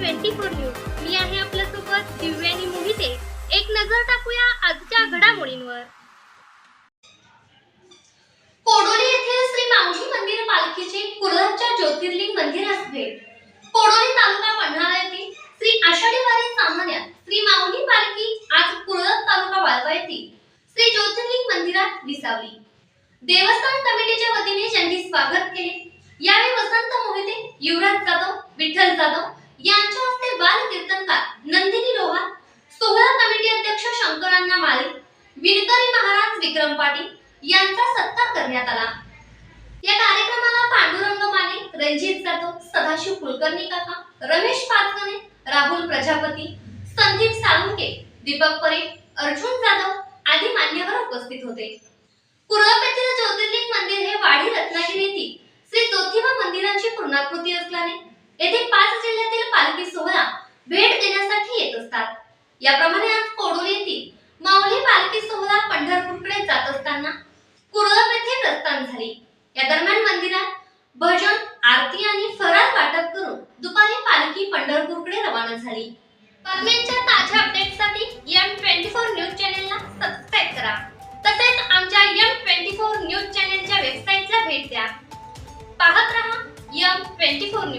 Twenty four news. मी आहे आपल्यासोबत दिव्यानी मोहिते. एक नजर टाकूया आजच्या घडामोडींवर. कोडोली येथील श्री मावशी मंदिर पालखीचे कुर्लाच्या ज्योतिर्लिंग मंदिरास भेट कोडोली तालुका पन्हाळा येथील श्री आषाढी वारी सामान्यात श्री माऊली पालखी आज कुर्लत तालुका वाळवा येथील श्री ज्योतिर्लिंग मंदिरात विसावली देवस्थान कमिटीच्या वतीने ज्यांनी स्वागत केले यावेळी वसंत मोहिते युवराज जाधव विठ्ठल जाधव विक्रम पाटील यांचा सत्कार करण्यात आला. या कार्यक्रमाला पांडुरंग माने रणजित जाधव सदाशिव कुलकर्णी काका रमेश पाचगणे राहुल प्रजापती संदीप साळुंके दीपक परे अर्जुन जाधव आदी मान्यवर उपस्थित होते. पूर्वपेतील ज्योतिर्लिंग मंदिर हे वाडी रत्नागिरी येथील श्री ज्योतिबा मंदिराची पूर्णाकृती असल्याने येथे पाच जिल्ह्यातील पालखी सोहळा भेट देण्यासाठी येत असतात. याप्रमाणे आज कोडोली येथील माऊली पालखी सोहळा पंढरपूरकडे जात असताना कुर्लप येथे प्रस्थान झाली या दरम्यान मंदिरात भजन आरती आणि फराळ वाटप करून ही पंढरपूरकडे रवाना झाली. बातम्यांच्या ताज्या अपडेटसाठी एम ट्वेंटी फोर न्यूज चॅनेलला सबस्क्राईब करा. तसेच आमच्या एम ट्वेंटी फोर न्यूज चॅनेलच्या वेबसाईटला भेट द्या. पाहत रहा एम ट्वेंटी फोर न्यूज